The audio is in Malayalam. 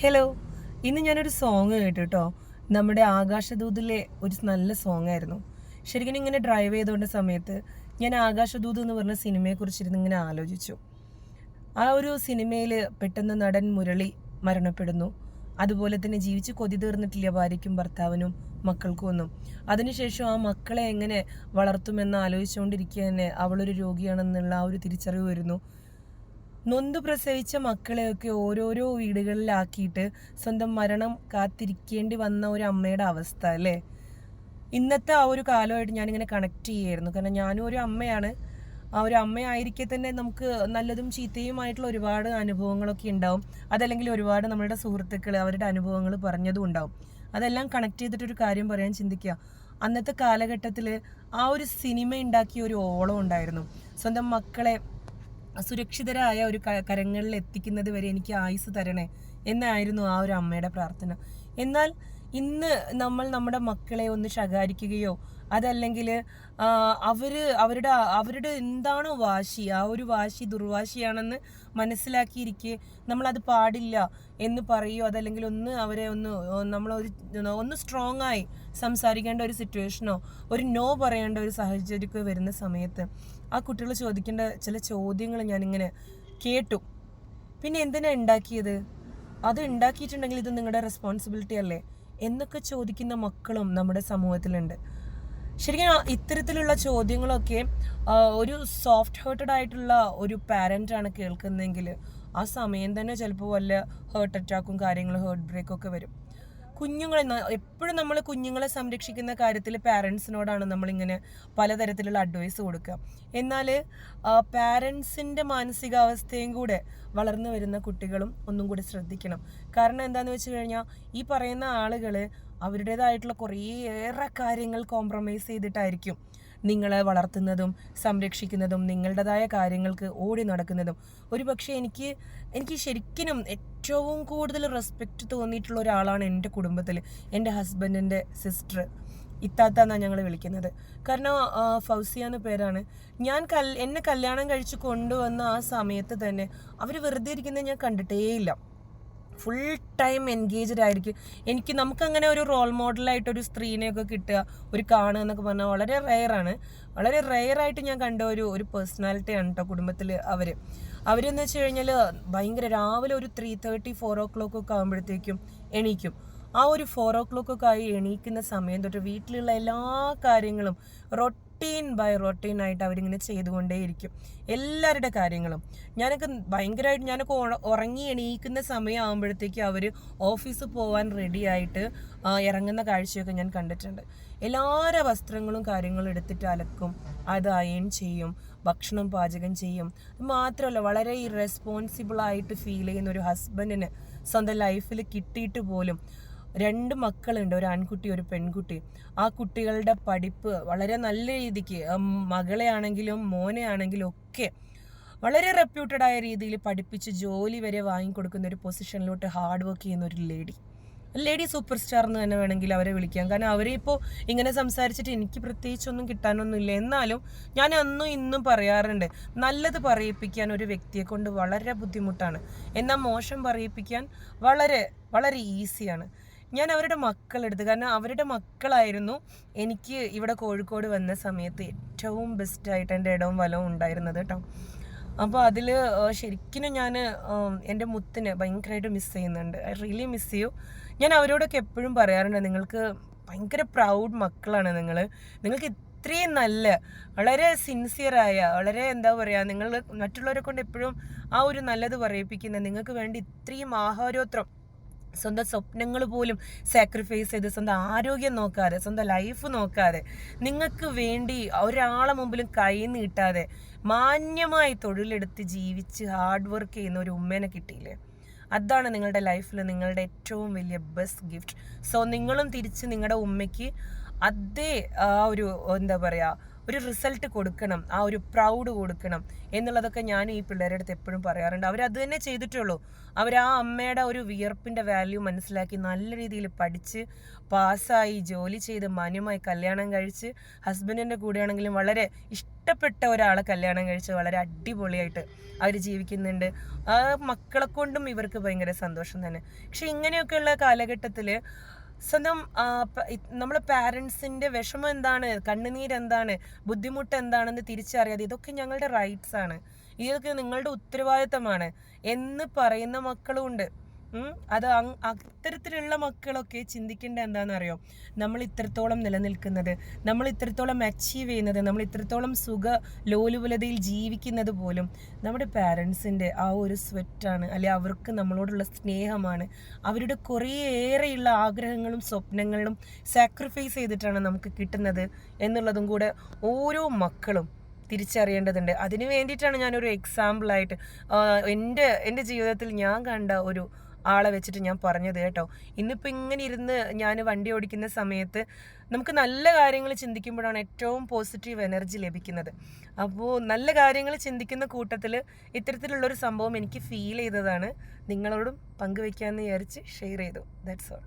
ഹലോ ഇന്ന് ഞാനൊരു സോങ് കേട്ടു കേട്ടോ നമ്മുടെ ആകാശദൂതിലെ ഒരു നല്ല സോങ് ആയിരുന്നു. ശരിക്കും ഇങ്ങനെ ഡ്രൈവ് ചെയ്തുകൊണ്ട സമയത്ത് ഞാൻ ആകാശദൂത് എന്ന് പറഞ്ഞ സിനിമയെക്കുറിച്ചിരുന്ന് ഇങ്ങനെ ആലോചിച്ചു. ആ ഒരു സിനിമയിൽ പെട്ടെന്ന് നടൻ മുരളി മരണപ്പെടുന്നു. അതുപോലെ തന്നെ ജീവിച്ച് കൊതി തീർന്നിട്ടില്ല ഭാര്യയ്ക്കും ഭർത്താവിനും മക്കൾക്കും ഒന്നും. അതിനുശേഷം ആ മക്കളെ എങ്ങനെ വളർത്തുമെന്ന് ആലോചിച്ചുകൊണ്ടിരിക്കുക തന്നെ അവളൊരു രോഗിയാണെന്നുള്ള ആ ഒരു തിരിച്ചറിവ് വരുന്നു. നൊന്ത് പ്രസവിച്ച മക്കളെയൊക്കെ ഓരോരോ വീടുകളിലാക്കിയിട്ട് സ്വന്തം മരണം കാത്തിരിക്കേണ്ടി വന്ന ഒരു അമ്മയുടെ അവസ്ഥ അല്ലേ? ഇന്നത്തെ ആ ഒരു കാലമായിട്ട് ഞാനിങ്ങനെ കണക്ട് ചെയ്യായിരുന്നു കാരണം ഞാനും ഒരു അമ്മയാണ്. ആ ഒരു അമ്മയായിരിക്കെ തന്നെ നമുക്ക് നല്ലതും ചീത്തയുമായിട്ടുള്ള ഒരുപാട് അനുഭവങ്ങളൊക്കെ ഉണ്ടാവും. അതല്ലെങ്കിൽ ഒരുപാട് നമ്മുടെ സുഹൃത്തുക്കൾ അവരുടെ അനുഭവങ്ങൾ പറഞ്ഞതും ഉണ്ടാവും. അതെല്ലാം കണക്ട് ചെയ്തിട്ടൊരു കാര്യം പറയാൻ ചിന്തിക്കുക അന്നത്തെ കാലഘട്ടത്തിൽ ആ ഒരു സിനിമ ഉണ്ടാക്കിയ ഒരു ഓളം ഉണ്ടായിരുന്നു. സ്വന്തം മക്കളെ സുരക്ഷിതരായ ഒരു കരങ്ങളിൽ എത്തിക്കുന്നത് വരെ എനിക്ക് ആയുസ് തരണേ എന്നായിരുന്നു ആ ഒരു അമ്മയുടെ പ്രാർത്ഥന. എന്നാൽ ഇന്ന് നമ്മൾ നമ്മുടെ മക്കളെ ഒന്ന് ശകാരിക്കുകയോ അതല്ലെങ്കിൽ അവർ അവരുടെ അവരുടെ എന്താണോ വാശി ആ ഒരു വാശി ദുർവാശിയാണെന്ന് മനസ്സിലാക്കിയിരിക്കെ നമ്മളത് പാടില്ല എന്ന് പറയുകയോ അതല്ലെങ്കിൽ ഒന്ന് അവരെ ഒന്ന് നമ്മളൊരു ഒന്ന് സ്ട്രോങ് ആയി സംസാരിക്കേണ്ട ഒരു സിറ്റുവേഷനോ ഒരു നോ പറയേണ്ട ഒരു സാഹചര്യമൊക്കെ വരുന്ന സമയത്ത് ആ കുട്ടികൾ ചോദിക്കേണ്ട ചില ചോദ്യങ്ങൾ ഞാനിങ്ങനെ കേട്ടു. പിന്നെ എന്തിനാണ് ഉണ്ടാക്കിയത്? അത് ഉണ്ടാക്കിയിട്ടുണ്ടെങ്കിൽ ഇത് നിങ്ങളുടെ റെസ്പോൺസിബിലിറ്റി അല്ലേ? എന്നൊക്കെ ചോദിക്കുന്ന മക്കളും നമ്മുടെ സമൂഹത്തിലുണ്ട്. ശരിക്കും ഇത്തരത്തിലുള്ള ചോദ്യങ്ങളൊക്കെ ഒരു സോഫ്റ്റ് ഹേർട്ടഡ് ആയിട്ടുള്ള ഒരു പാരന്റാണ് കേൾക്കുന്നതെങ്കിൽ ആ സമയം തന്നെ ചിലപ്പോൾ വല്ല ഹേർട്ട് അറ്റാക്കും കാര്യങ്ങളും ഹേർട്ട് ബ്രേക്കും ഒക്കെ വരും. കുഞ്ഞുങ്ങളെ എപ്പോഴും നമ്മൾ കുഞ്ഞുങ്ങളെ സംരക്ഷിക്കുന്ന കാര്യത്തിൽ പാരൻസിനോടാണ് നമ്മളിങ്ങനെ പലതരത്തിലുള്ള അഡ്വൈസ് കൊടുക്കുക. എന്നാൽ പാരൻസിന്റെ മാനസികാവസ്ഥയും കൂടെ വളർന്നു വരുന്ന കുട്ടികളും ഒന്നും കൂടി ശ്രദ്ധിക്കണം. കാരണം എന്താണെന്ന് വെച്ച് കഴിഞ്ഞാൽ ഈ പറയുന്ന ആളുകൾ അവരുടേതായിട്ടുള്ള കുറേയേറെ കാര്യങ്ങൾ കോംപ്രമൈസ് ചെയ്തിട്ടായിരിക്കും. നിങ്ങളെ വളർത്തുന്നതും സംരക്ഷിക്കുന്നതും നിങ്ങളുടേതായ കാര്യങ്ങൾക്ക് ഓടി നടക്കുന്നതും. ഒരു പക്ഷേ എനിക്ക് എനിക്ക് ശരിക്കും ഏറ്റവും കൂടുതൽ റെസ്പെക്റ്റ് തോന്നിയിട്ടുള്ള ഒരാളാണ് എന്റെ കുടുംബത്തിൽ എന്റെ ഹസ്ബൻഡിന്റെ സിസ്റ്റർ ഇത്താത്ത എന്നാണ് ഞങ്ങൾ വിളിക്കുന്നത്. കാരണം ഫൗസിയ എന്ന പേരാണ്. ഞാൻ കൽ എന്നെ കല്യാണം കഴിച്ച് കൊണ്ടുവന്ന ആ സമയത്ത് തന്നെ അവർ വെറുതെ ഇരിക്കുന്നത് ഞാൻ കണ്ടിട്ടേയില്ല. ഫുൾ ടൈം എൻഗേജ്ഡ് ആയിരിക്കും. എനിക്ക് നമുക്കങ്ങനെ ഒരു റോൾ മോഡലായിട്ട് ഒരു സ്ത്രീനെയൊക്കെ കിട്ടുക ഒരു കാണുക എന്നൊക്കെ പറഞ്ഞാൽ വളരെ റെയറാണ് വളരെ റെയറായിട്ട് ഞാൻ കണ്ട ഒരു ഒരു പേഴ്സണാലിറ്റിയാണ് കേട്ടോ കുടുംബത്തിൽ അവർ അവരെന്ന് വെച്ച് കഴിഞ്ഞാൽ ഭയങ്കര രാവിലെ ഒരു three thirty four o'clock ഒക്കെ ആകുമ്പോഴത്തേക്കും എണീക്കും. ആ ഒരു ഫോർ ഓ ക്ലോക്ക് ഒക്കെ ആയി എണീക്കുന്ന സമയം തൊട്ട് വീട്ടിലുള്ള എല്ലാ കാര്യങ്ങളും റൊട്ടീൻ ബൈ റൊട്ടീൻ ആയിട്ട് അവരിങ്ങനെ ചെയ്തുകൊണ്ടേയിരിക്കും. എല്ലാവരുടെ കാര്യങ്ങളും. ഞാനൊക്കെ ഭയങ്കരമായിട്ട് ഞാനൊക്കെ ഉറ- ഉറങ്ങി എണീക്കുന്ന സമയം ആകുമ്പോഴത്തേക്കും അവർ ഓഫീസ് പോകാൻ റെഡി ആയിട്ട് ഇറങ്ങുന്ന കാഴ്ചയൊക്കെ ഞാൻ കണ്ടിട്ടുണ്ട്. എല്ലാവരുടെ വസ്ത്രങ്ങളും കാര്യങ്ങളും എടുത്തിട്ട് അലക്കും. അത് അയൺ ചെയ്യും. ഭക്ഷണം പാചകം ചെയ്യും. മാത്രമല്ല വളരെ ഇറസ്പോൺസിബിൾ ആയിട്ട് ഫീൽ ചെയ്യുന്ന ഒരു ഹസ്ബൻഡിന് സ്വന്തം ലൈഫിൽ കിട്ടിയിട്ട് പോലും രണ്ട് മക്കളുണ്ട് ഒരു ആൺകുട്ടി ഒരു പെൺകുട്ടി. ആ കുട്ടികളുടെ പഠിപ്പ് വളരെ നല്ല രീതിക്ക് മകളെ ആണെങ്കിലും മോനെ ആണെങ്കിലും ഒക്കെ വളരെ റെപ്യൂട്ടഡ് ആയ രീതിയിൽ പഠിപ്പിച്ച് ജോലി വരെ വാങ്ങിക്കൊടുക്കുന്ന ഒരു പൊസിഷനിലോട്ട് ഹാർഡ് വർക്ക് ചെയ്യുന്ന ഒരു ലേഡി ലേഡി സൂപ്പർ സ്റ്റാർ എന്ന് തന്നെ വേണമെങ്കിൽ അവരെ വിളിക്കാം. കാരണം അവരെ ഇപ്പോൾ ഇങ്ങനെ സംസാരിച്ചിട്ട് എനിക്ക് പ്രത്യേകിച്ചൊന്നും കിട്ടാനൊന്നുമില്ല എന്നാലും ഞാൻ അന്നും ഇന്നും പറയാറുണ്ട് നല്ലത് പറയിപ്പിക്കാൻ ഒരു വ്യക്തിയെ കൊണ്ട് വളരെ ബുദ്ധിമുട്ടാണ്. എന്നാൽ മോശം പറയിപ്പിക്കാൻ വളരെ വളരെ ഈസിയാണ് ഞാൻ അവരുടെ മക്കളെടുത്ത് കാരണം അവരുടെ മക്കളായിരുന്നു എനിക്ക് ഇവിടെ കോഴിക്കോട് വന്ന സമയത്ത് ഏറ്റവും ബെസ്റ്റായിട്ട് എന്റെ ഇടവും വലവും ഉണ്ടായിരുന്നത് കേട്ടോ അപ്പോൾ അതിൽ ശരിക്കും ഞാൻ എന്റെ മുത്തിനെ ഭയങ്കരമായിട്ട് മിസ് ചെയ്യുന്നുണ്ട്. ഐ റിയലി മിസ് ചെയ്യൂ ഞാൻ അവരോടൊക്കെ എപ്പോഴും പറയാറുണ്ട് നിങ്ങൾക്ക് ഭയങ്കര പ്രൗഡ് മക്കളാണ് നിങ്ങൾ നിങ്ങൾക്ക് ഇത്രയും നല്ല വളരെ സിൻസിയറായ വളരെ എന്താ പറയുക നിങ്ങൾ മറ്റുള്ളവരെ കൊണ്ട് എപ്പോഴും ആ ഒരു നല്ലത് പറയിപ്പിക്കുന്ന നിങ്ങൾക്ക് വേണ്ടി ഇത്രയും ആഹാരോത്രം സ്വന്തം സ്വപ്നങ്ങൾ പോലും സാക്രിഫൈസ് ചെയ്ത് സ്വന്തം ആരോഗ്യം നോക്കാതെ സ്വന്തം ലൈഫ് നോക്കാതെ നിങ്ങൾക്ക് വേണ്ടി ഒരാളെ മുമ്പിലും കൈ നീട്ടാതെ മാന്യമായി തൊഴിലെടുത്ത് ജീവിച്ച് ഹാർഡ് വർക്ക് ചെയ്യുന്ന ഒരു ഉമ്മേനെ കിട്ടിയില്ലേ? അതാണ് നിങ്ങളുടെ ലൈഫിൽ നിങ്ങളുടെ ഏറ്റവും വലിയ ബെസ്റ്റ് ഗിഫ്റ്റ് സോ നിങ്ങളും തിരിച്ച് നിങ്ങളുടെ ഉമ്മയ്ക്ക് അതേ ആ ഒരു എന്താ പറയുക ഒരു റിസൾട്ട് കൊടുക്കണം ആ ഒരു പ്രൗഡ് കൊടുക്കണം എന്നുള്ളതൊക്കെ ഞാൻ ഈ പിള്ളേരുടെ അടുത്ത് എപ്പോഴും പറയാറുണ്ട്. അവരത് തന്നെ ചെയ്തിട്ടുള്ളൂ. അവർ ആ അമ്മയുടെ ഒരു വിയർപ്പിന്റെ വാല്യൂ മനസ്സിലാക്കി നല്ല രീതിയിൽ പഠിച്ച് പാസ്സായി ജോലി ചെയ്ത് മാന്യമായി കല്യാണം കഴിച്ച് ഹസ്ബൻഡിന്റെ കൂടെയാണെങ്കിലും വളരെ ഇഷ്ടപ്പെട്ട ഒരാളെ കല്യാണം കഴിച്ച് വളരെ അടിപൊളിയായിട്ട് അവർ ജീവിക്കുന്നുണ്ട്. ആ മക്കളെ കൊണ്ടും ഇവർക്ക് ഭയങ്കര സന്തോഷം തന്നെ. പക്ഷെ ഇങ്ങനെയൊക്കെയുള്ള കാലഘട്ടത്തിൽ സ്വന്തം നമ്മളെ പാരൻസിന്റെ വിഷമം എന്താണ്? കണ്ണുനീര് എന്താണ് ബുദ്ധിമുട്ട് എന്താണെന്ന് തിരിച്ചറിയാതെ ഇതൊക്കെ ഞങ്ങളുടെ റൈറ്റ്സ് ആണ്. ഇതൊക്കെ നിങ്ങളുടെ ഉത്തരവാദിത്തമാണ് എന്ന് പറയുന്ന മക്കളും ഉണ്ട്. അത് അത്തരത്തിലുള്ള മക്കളൊക്കെ ചിന്തിക്കേണ്ട എന്താണെന്ന് അറിയോ നമ്മൾ ഇത്രത്തോളം നിലനിൽക്കുന്നത് നമ്മൾ ഇത്രത്തോളം അച്ചീവ് ചെയ്യുന്നത് നമ്മൾ ഇത്രത്തോളം സുഖ ലോലുപലതയിൽ ജീവിക്കുന്നത് പോലും നമ്മുടെ പാരൻസിന്റെ ആ ഒരു സ്വെറ്റാണ് അല്ലെ അവർക്ക് നമ്മളോടുള്ള സ്നേഹമാണ്. അവരുടെ കുറേയേറെയുള്ള ആഗ്രഹങ്ങളും സ്വപ്നങ്ങളും സാക്രിഫൈസ് ചെയ്തിട്ടാണ് നമുക്ക് കിട്ടുന്നത് എന്നുള്ളതും കൂടെ ഓരോ മക്കളും തിരിച്ചറിയേണ്ടതുണ്ട്. അതിന് വേണ്ടിയിട്ടാണ് ഞാനൊരു എക്സാമ്പിളായിട്ട് എന്റെ എന്റെ ജീവിതത്തിൽ ഞാൻ കണ്ട ഒരു ആളെ വെച്ചിട്ട് ഞാൻ പറഞ്ഞത് കേട്ടോ. ഇന്നിപ്പോൾ ഇങ്ങനെ ഇരുന്ന് ഞാൻ വണ്ടി ഓടിക്കുന്ന സമയത്ത് നമുക്ക് നല്ല കാര്യങ്ങൾ ചിന്തിക്കുമ്പോഴാണ് ഏറ്റവും പോസിറ്റീവ് എനർജി ലഭിക്കുന്നത്. അപ്പോൾ നല്ല കാര്യങ്ങൾ ചിന്തിക്കുന്ന കൂട്ടത്തിൽ ഇത്തരത്തിലുള്ളൊരു സംഭവം എനിക്ക് ഫീൽ ചെയ്തതാണ്. നിങ്ങളോടും പങ്കുവെക്കാമെന്ന് വിചാരിച്ച് ഷെയർ ചെയ്തു. That's all